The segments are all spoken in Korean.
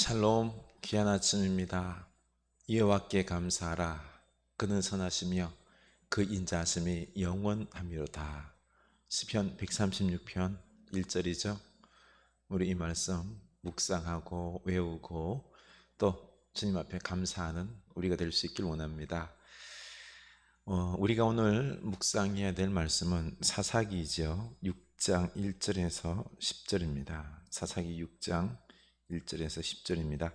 샬롬 귀한 아침입니다. 여호와께 감사하라. 그는 선하시며 그 인자하심이 영원함이로다. 시편 136편 1절이죠. 우리 이 말씀 묵상하고 외우고 또 주님 앞에 감사하는 우리가 될 수 있길 원합니다. 어, 우리가 오늘 묵상해야 될 말씀은 사사기죠. 6장 1절에서 10절입니다. 사사기 6장 1절에서 10절입니다.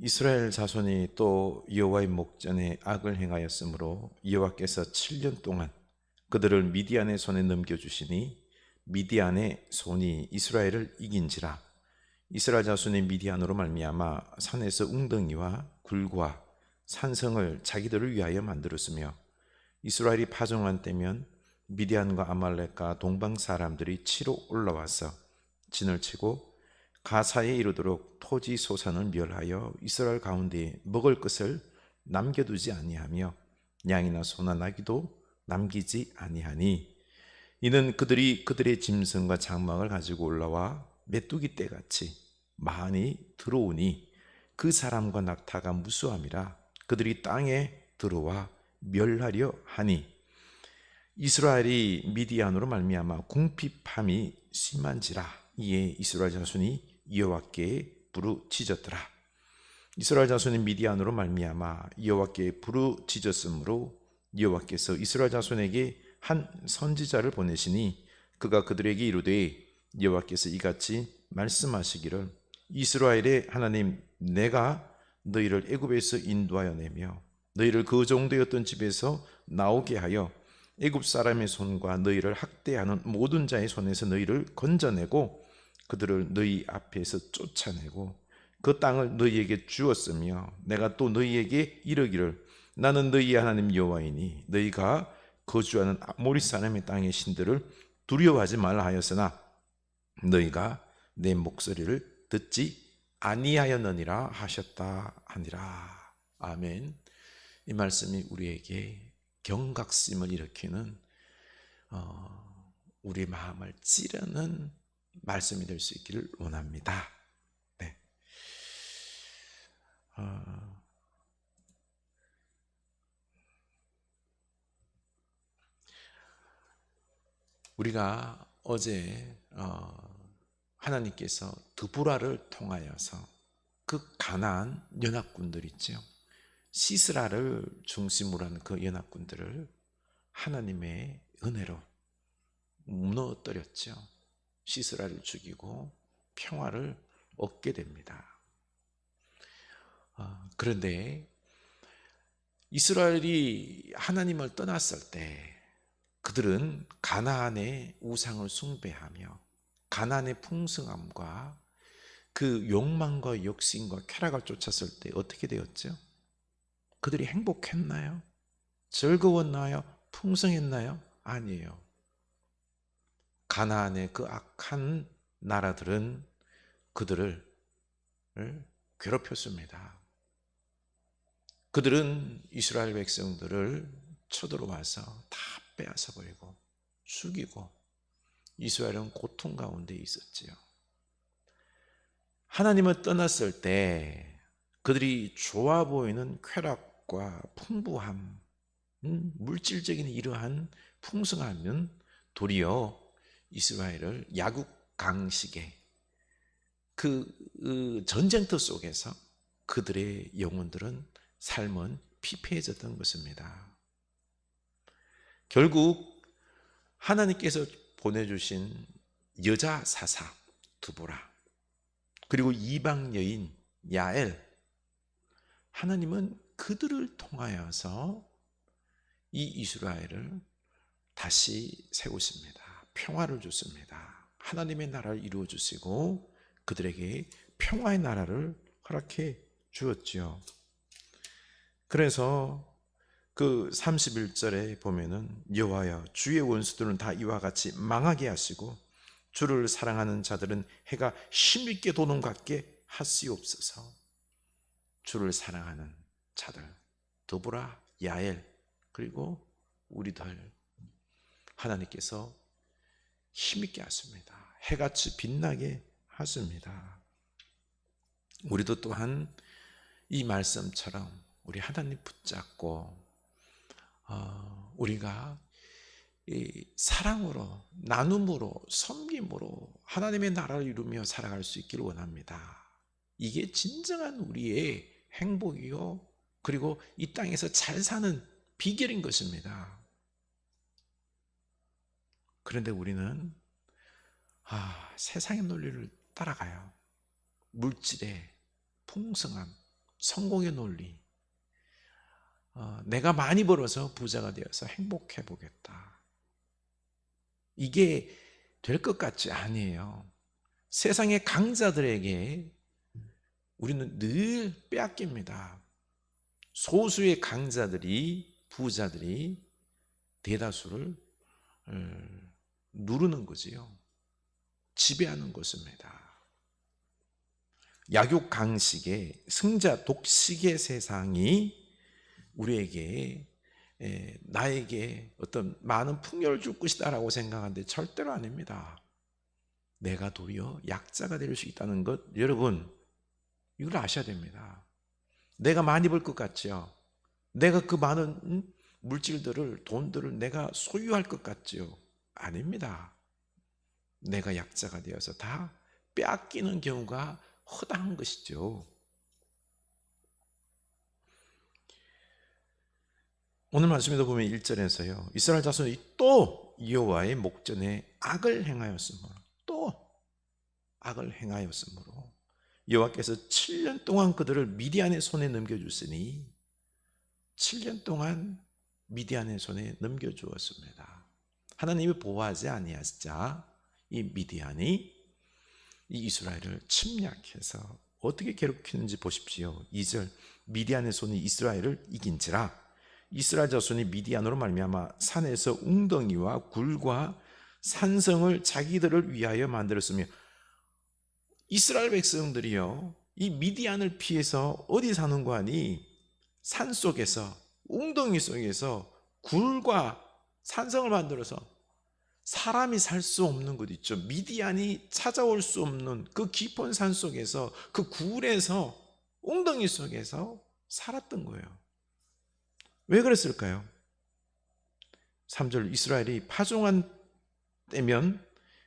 이스라엘 자손이 또 여호와의 목전에 악을 행하였으므로 여호와께서 7년 동안 그들을 미디안의 손에 넘겨 주시니 미디안의 손이 이스라엘을 이긴지라 이스라엘 자손이 미디안으로 말미암아 산에서 웅덩이와 굴과 산성을 자기들을 위하여 만들었으며 이스라엘이 파종한 때면 미디안과 아말렉과 동방 사람들이 치러 올라와서 진을 치고 가사에 이르도록 토지 소산을 멸하여 이스라엘 가운데 먹을 것을 남겨두지 아니하며 양이나 소나 나기도 남기지 아니하니 이는 그들이 그들의 짐승과 장막을 가지고 올라와 메뚜기 떼같이 많이 들어오니 그 사람과 낙타가 무수함이라 그들이 땅에 들어와 멸하려 하니. 이스라엘이 미디안으로 말미암아 궁핍함이 심한지라. 이에 이스라엘 자손이 여호와께 부르짖었더라. 이스라엘 자손이 미디안으로 말미암아 여호와께 부르짖었으므로 여호와께서 이스라엘 자손에게 한 선지자를 보내시니 그가 그들에게 이르되 여호와께서 이같이 말씀하시기를 이스라엘의 하나님 내가 너희를 애굽에서 인도하여 내며 너희를 그 정도였던 집에서 나오게 하여 애굽 사람의 손과 너희를 학대하는 모든 자의 손에서 너희를 건져내고 그들을 너희 앞에서 쫓아내고 그 땅을 너희에게 주었으며 내가 또 너희에게 이르기를 나는 너희 하나님 여호와이니 너희가 거주하는 모리 사람의 땅의 신들을 두려워하지 말라 하였으나 너희가 내 목소리를 듣지 아니하였느니라 하셨다 하니라. 아멘. 이 말씀이 우리에게 경각심을 일으키는 어, 우리 마음을 찌르는 말씀이 될 수 있기를 원합니다. 네. 어, 우리가 어제 어, 하나님께서 드보라를 통하여서 그 가나안 연합군들 있죠. 시스라를 중심으로 하는 그 연합군들을 하나님의 은혜로 무너뜨렸죠. 시스라를 죽이고 평화를 얻게 됩니다. 어, 그런데 이스라엘이 하나님을 떠났을 때 그들은 가나안의 우상을 숭배하며 가나안의 풍성함과 그 욕망과 욕심과 쾌락을 쫓았을 때 어떻게 되었죠? 그들이 행복했나요? 즐거웠나요? 풍성했나요? 아니에요. 가나안의 그 악한 나라들은 그들을 괴롭혔습니다. 그들은 이스라엘 백성들을 쳐들어와서 다 빼앗아 버리고 죽이고 이스라엘은 고통 가운데 있었지요. 하나님을 떠났을 때 그들이 좋아 보이는 쾌락과 풍부함, 음, 물질적인 이러한 풍성함은 도리어 이스라엘을 야국 강식의 그, 그 전쟁터 속에서 그들의 영혼들은 삶은 피폐해졌던 것입니다. 결국 하나님께서 보내주신 여자 사사 두보라 그리고 이방 여인 야엘 하나님은 그들을 통하여서 이 이스라엘을 다시 세우십니다. 평화를 주습니다. 하나님의 나라를 이루어 주시고 그들에게 평화의 나라를 허락해 주었지요. 그래서 그 31절에 보면은 여호와여 주의 원수들은 다 이와 같이 망하게 하시고 주를 사랑하는 자들은 해가 힘있게 도는 같게 하시옵소서. 주를 사랑하는 자들 더불어 야엘 그리고 우리들 하나님께서 힘있게 하십니다. 해같이 빛나게 하십니다. 우리도 또한 이 말씀처럼 우리 하나님 붙잡고 어, 우리가 이 사랑으로 나눔으로 섬김으로 하나님의 나라를 이루며 살아갈 수 있기를 원합니다. 이게 진정한 우리의 행복이요 그리고 이 땅에서 잘 사는 비결인 것입니다. 그런데 우리는 아, 세상의 논리를 따라가요. 물질의 풍성함, 성공의 논리. 어, 내가 많이 벌어서 부자가 되어서 행복해 보겠다. 이게 될 것 같지 아니에요. 세상의 강자들에게 우리는 늘 빼앗깁니다. 소수의 강자들이 부자들이 대다수를 어, 누르는 거지요. 지배하는 것입니다. 약육 강식의 승자 독식의 세상이 우리에게 에, 나에게 어떤 많은 풍요를 줄 것이다라고 생각하는데 절대로 아닙니다. 내가 도리어 약자가 될 수 있다는 것 여러분 이걸 아셔야 됩니다. 내가 많이 벌 것 같죠. 내가 그 많은 음, 물질들을 돈들을 내가 소유할 것 같죠. 아닙니다. 내가 약자가 되어서 다 빼앗기는 경우가 허다한 것이죠. 오늘 말씀에도 보면 1절에서요. 이스라엘 자손이 또 여호와의 목전에 악을 행하였으므로 또 악을 행하였으므로 여호와께서 7년 동안 그들을 미디안의 손에 넘겨주으니 7년 동안 미디안의 손에 넘겨주었습니다. 하나님이 보호하지 아니하시자 이 미디안이 이 이스라엘을 침략해서 어떻게 괴롭히는지 보십시오. 2절 미디안의 손이 이스라엘을 이긴지라. 이스라엘 자손이 미디안으로 말미암아 산에서 웅덩이와 굴과 산성을 자기들을 위하여 만들었으며 이스라엘 백성들이요 이 미디안을 피해서 어디 사는 거 아니? 산 속에서 웅덩이 속에서 굴과 산성을 만들어서 사람이 살 수 없는 곳 있죠. 미디안이 찾아올 수 없는 그 깊은 산 속에서 그 굴에서 웅덩이 속에서 살았던 거예요. 왜 그랬을까요? 3절 이스라엘이 파종한 때면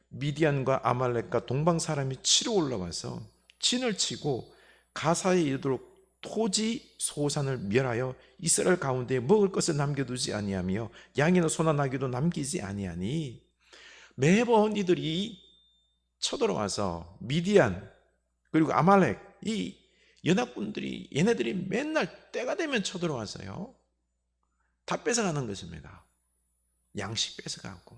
미디안과 아말렉과 동방 사람이 치러 올라와서 진을 치고 가사에 이르도록 토지 소산을 멸하여 이스라엘 가운데 먹을 것을 남겨두지 아니하며 양이나 소나 나귀도 남기지 아니하니 매번 이들이 쳐들어와서 미디안 그리고 아말렉 이 연합군들이 얘네들이 맨날 때가 되면 쳐들어와서요 다 뺏어가는 것입니다. 양식 뺏어가고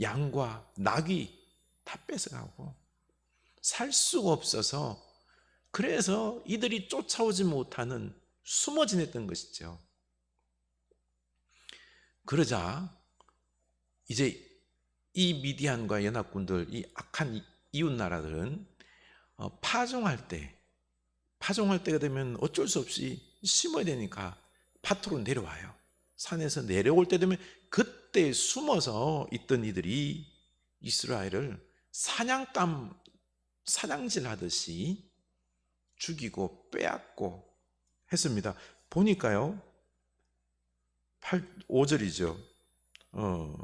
양과 낙이 다 뺏어가고 살 수가 없어서 그래서 이들이 쫓아오지 못하는 숨어 지냈던 것이죠. 그러자 이제 이 미디안과 연합군들, 이 악한 이웃 나라들은 어, 파종할 때, 파종할 때가 되면 어쩔 수 없이 심어야 되니까 밭으로 내려와요. 산에서 내려올 때 되면 그때 숨어서 있던 이들이 이스라엘을 사냥감 사냥질 하듯이 죽이고 빼앗고 했습니다. 보니까요. 8, 5절이죠. 어,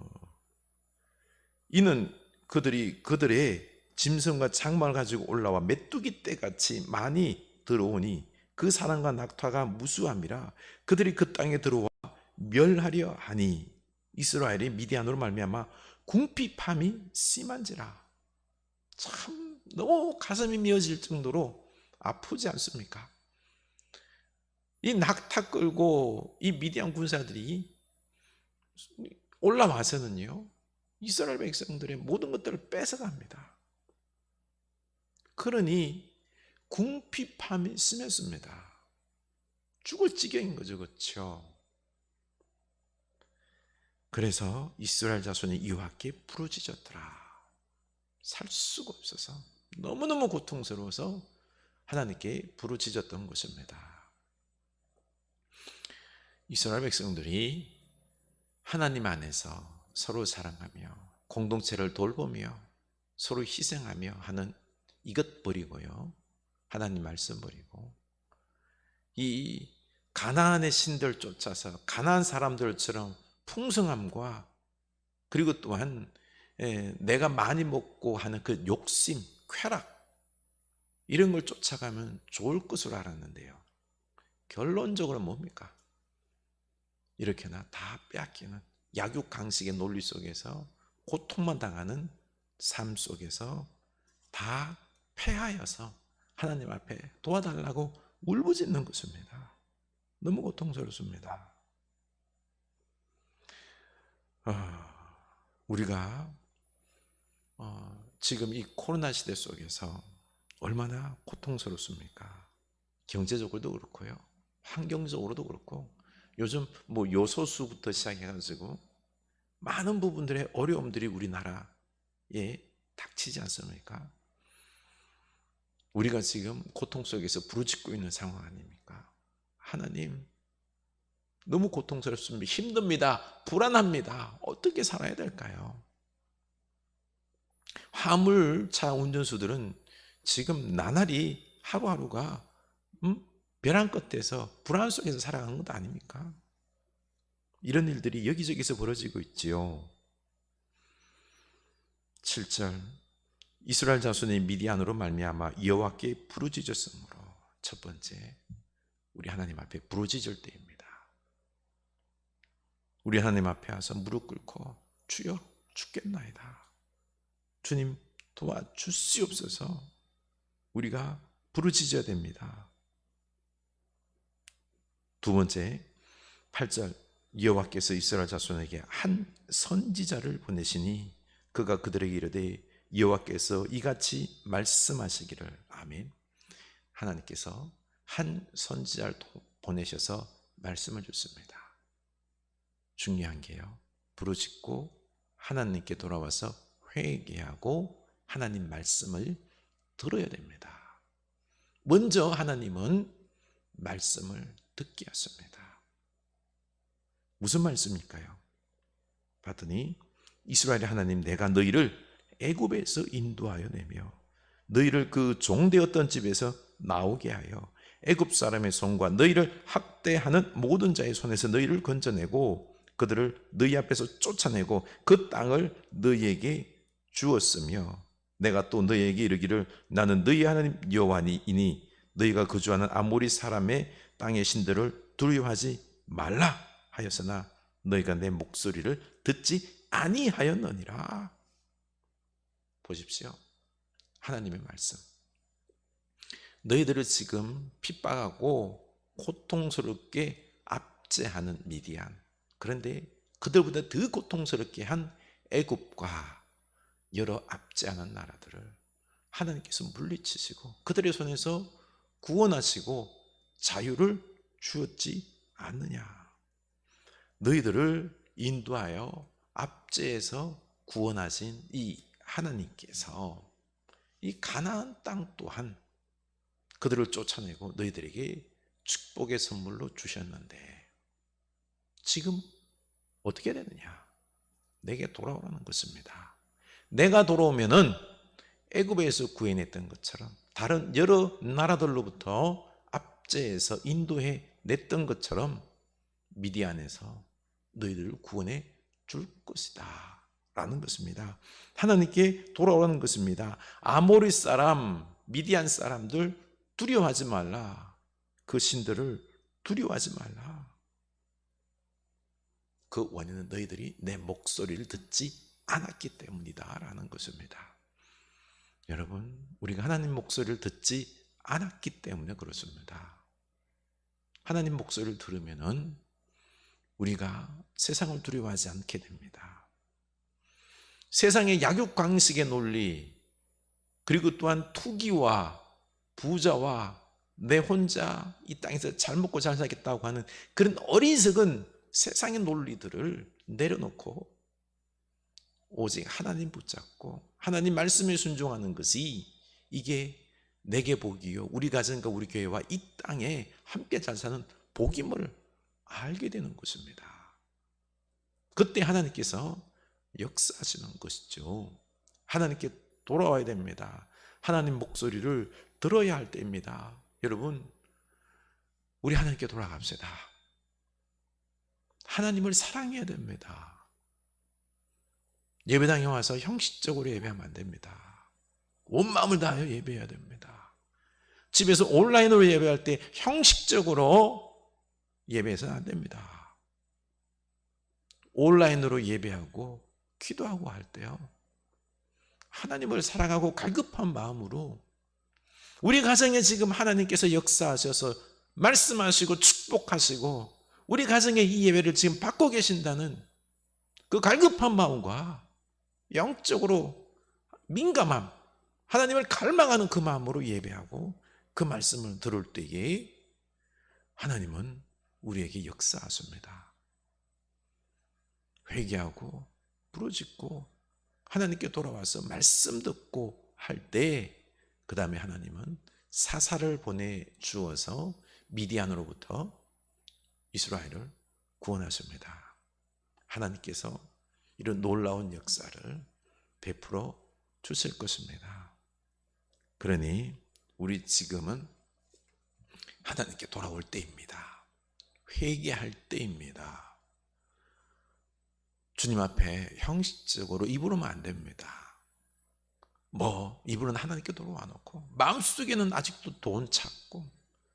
이는 그들이 그들의 짐승과 장막을 가지고 올라와 메뚜기 떼같이 많이 들어오니 그 사람과 낙타가 무수함이라 그들이 그 땅에 들어와 멸하려 하니 이스라엘이 미디안으로 말미암아 궁핍함이 심한지라 참 너무 가슴이 미어질 정도로 아프지 않습니까? 이 낙타 끌고 이 미디안 군사들이 올라와서는요 이스라엘 백성들의 모든 것들을 뺏어갑니다. 그러니 궁핍함이 심했습니다. 죽을 지경인 거죠, 그렇죠? 그래서 이스라엘 자손이 여호와께 부르짖었더라. 살 수가 없어서 너무너무 고통스러워서 하나님께 부르짖었던 것입니다. 이스라엘 백성들이 하나님 안에서 서로 사랑하며 공동체를 돌보며 서로 희생하며 하는 이것 버리고요. 하나님 말씀 버리고 이 가나안의 신들 쫓아서 가나안 사람들처럼 풍성함과 그리고 또한 예, 내가 많이 먹고 하는 그 욕심, 쾌락 이런 걸 쫓아가면 좋을 것으로 알았는데요. 결론적으로 뭡니까? 이렇게나 다 빼앗기는 약육 강식의 논리 속에서 고통만 당하는 삶 속에서 다 패하여서 하나님 앞에 도와달라고 울부짖는 것입니다. 너무 고통스럽습니다. 아, 우리가 어, 지금 이 코로나 시대 속에서 얼마나 고통스럽습니까? 경제적으로도 그렇고요. 환경적으로도 그렇고 요즘 뭐 요소수부터 시작해가지고 많은 부분들의 어려움들이 우리나라에 닥치지 않습니까? 우리가 지금 고통 속에서 부르짖고 있는 상황 아닙니까? 하나님, 너무 고통스럽습니다. 힘듭니다. 불안합니다. 어떻게 살아야 될까요? 화물차 운전수들은 지금 나날이 하루하루가 음? 벼랑 끝에서 불안 속에서 살아가는 것 아닙니까? 이런 일들이 여기저기서 벌어지고 있지요. 7절 이스라엘 자손이 미디안으로 말미암아 여호와께 부르짖었으므로 첫 번째 우리 하나님 앞에 부르짖을 때입니다. 우리 하나님 앞에 와서 무릎 꿇고 주여 죽겠나이다. 주님 도와주시옵소서. 우리가 부르짖어야 됩니다. 두 번째 8절 여호와께서 이스라엘 자손에게 한 선지자를 보내시니 그가 그들에게 이르되 여호와께서 이같이 말씀하시기를 아멘. 하나님께서 한 선지자를 보내셔서 말씀을 줬습니다. 중요한 게요. 부르짖고 하나님께 돌아와서 회개하고 하나님 말씀을 들어야 됩니다. 먼저 하나님은 말씀을 듣게 하십니다. 무슨 말씀일까요? 봤더니 이스라엘의 하나님 내가 너희를 애굽에서 인도하여 내며 너희를 그 종되었던 집에서 나오게 하여 애굽 사람의 손과 너희를 학대하는 모든 자의 손에서 너희를 건져내고 그들을 너희 앞에서 쫓아내고 그 땅을 너희에게 주었으며 내가 또 너희에게 이르기를 나는 너희 하나님 여호와니이니 너희가 거주하는 아모리 사람의 땅의 신들을 두려워하지 말라 하였으나 너희가 내 목소리를 듣지 아니하였느니라. 보십시오. 하나님의 말씀. 너희들을 지금 핍박하고 고통스럽게 압제하는 미디안. 그런데 그들보다 더 고통스럽게 한 애굽과 여러 압제하는 나라들을 하나님께서 물리치시고 그들의 손에서 구원하시고 자유를 주었지 않느냐. 너희들을 인도하여 압제에서 구원하신 이 하나님께서 이 가나안 땅 또한 그들을 쫓아내고 너희들에게 축복의 선물로 주셨는데 지금 어떻게 되느냐? 내게 돌아오라는 것입니다. 내가 돌아오면은 애굽에서 구해냈던 것처럼 다른 여러 나라들로부터 압제해서 인도해 냈던 것처럼 미디안에서 너희들을 구원해 줄 것이다. 라는 것입니다. 하나님께 돌아오라는 것입니다. 아모리 사람, 미디안 사람들 두려워하지 말라. 그 신들을 두려워하지 말라. 그 원인은 너희들이 내 목소리를 듣지 않았기 때문이다. 라는 것입니다. 여러분, 우리가 하나님 목소리를 듣지 않았기 때문에 그렇습니다. 하나님 목소리를 들으면은 우리가 세상을 두려워하지 않게 됩니다. 세상의 약육강식의 논리, 그리고 또한 투기와 부자와 내 혼자 이 땅에서 잘 먹고 잘 살겠다고 하는 그런 어리석은 세상의 논리들을 내려놓고 오직 하나님 붙잡고 하나님 말씀에 순종하는 것이 이게 내게 복이요 우리 가정과 우리 교회와 이 땅에 함께 잘 사는 복임을 알게 되는 것입니다. 그때 하나님께서 역사하시는 것이죠. 하나님께 돌아와야 됩니다. 하나님 목소리를 들어야 할 때입니다. 여러분, 우리 하나님께 돌아갑시다. 하나님을 사랑해야 됩니다. 예배당에 와서 형식적으로 예배하면 안 됩니다. 온 마음을 다하여 예배해야 됩니다. 집에서 온라인으로 예배할 때 형식적으로 예배해서는 안 됩니다. 온라인으로 예배하고 기도하고 할 때요. 하나님을 사랑하고 갈급한 마음으로 우리 가정에 지금 하나님께서 역사하셔서 말씀하시고 축복하시고 우리 가정의 이 예배를 지금 받고 계신다는 그 갈급한 마음과 영적으로 민감함, 하나님을 갈망하는 그 마음으로 예배하고 그 말씀을 들을 때에 하나님은 우리에게 역사하십니다. 회개하고 부르짖고 하나님께 돌아와서 말씀 듣고 할 때 그 다음에 하나님은 사사를 보내 주어서 미디안으로부터 이스라엘을 구원하십니다. 하나님께서 이런 놀라운 역사를 베풀어 주실 것입니다. 그러니 우리 지금은 하나님께 돌아올 때입니다. 회개할 때입니다. 주님 앞에 형식적으로 입으로만 안 됩니다. 뭐 입으로는 하나님께 돌아와 놓고 마음속에는 아직도 돈 찾고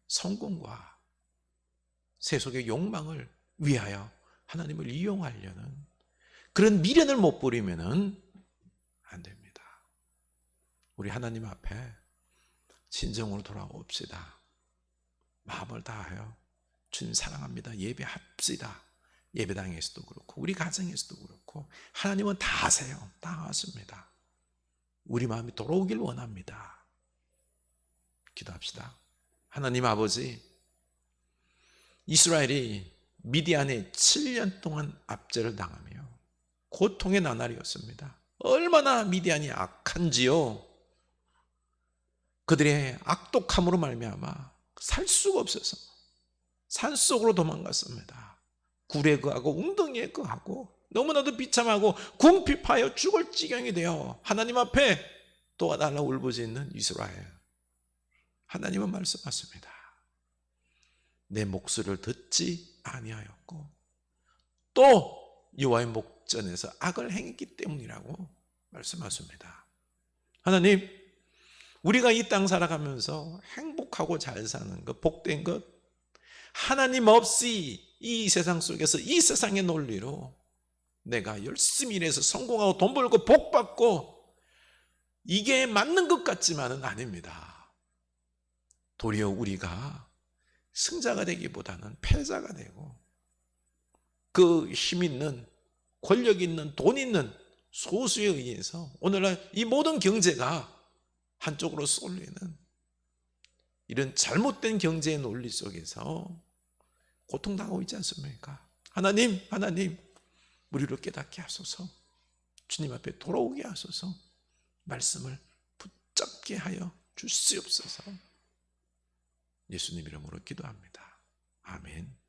성공과 세속의 욕망을 위하여 하나님을 이용하려는 그런 미련을 못 버리면은 안 됩니다. 우리 하나님 앞에 진정으로 돌아옵시다. 마음을 다하여 주님 사랑합니다. 예배합시다. 예배당에서도 그렇고 우리 가정에서도 그렇고 하나님은 다 아세요. 다 아십니다. 우리 마음이 돌아오길 원합니다. 기도합시다. 하나님 아버지, 이스라엘이 미디안에 7년 동안 압제를 당하며 고통의 나날이었습니다. 얼마나 미디안이 악한지요. 그들의 악독함으로 말미암아 살 수가 없어서 산 속으로 도망갔습니다. 굴에 그하고 웅덩이에 그하고 너무나도 비참하고 궁핍하여 죽을 지경이 되어 하나님 앞에 도와달라 울부짖는 이스라엘. 하나님은 말씀하십니다. 내 목소리를 듣지 아니하였고 또 여호와의 목 전에서 악을 행했기 때문이라고 말씀하십니다. 하나님, 우리가 이 땅 살아가면서 행복하고 잘 사는 것, 복된 것, 하나님 없이 이 세상 속에서 이 세상의 논리로 내가 열심히 일해서 성공하고 돈 벌고 복 받고 이게 맞는 것 같지만은 아닙니다. 도리어 우리가 승자가 되기보다는 패자가 되고 그 힘 있는 권력 있는 돈 있는 소수에 의해서 오늘날 이 모든 경제가 한쪽으로 쏠리는 이런 잘못된 경제의 논리 속에서 고통당하고 있지 않습니까? 하나님, 하나님, 우리를 깨닫게 하소서. 주님 앞에 돌아오게 하소서. 말씀을 붙잡게 하여 주시옵소서. 예수님 이름으로 기도합니다. 아멘.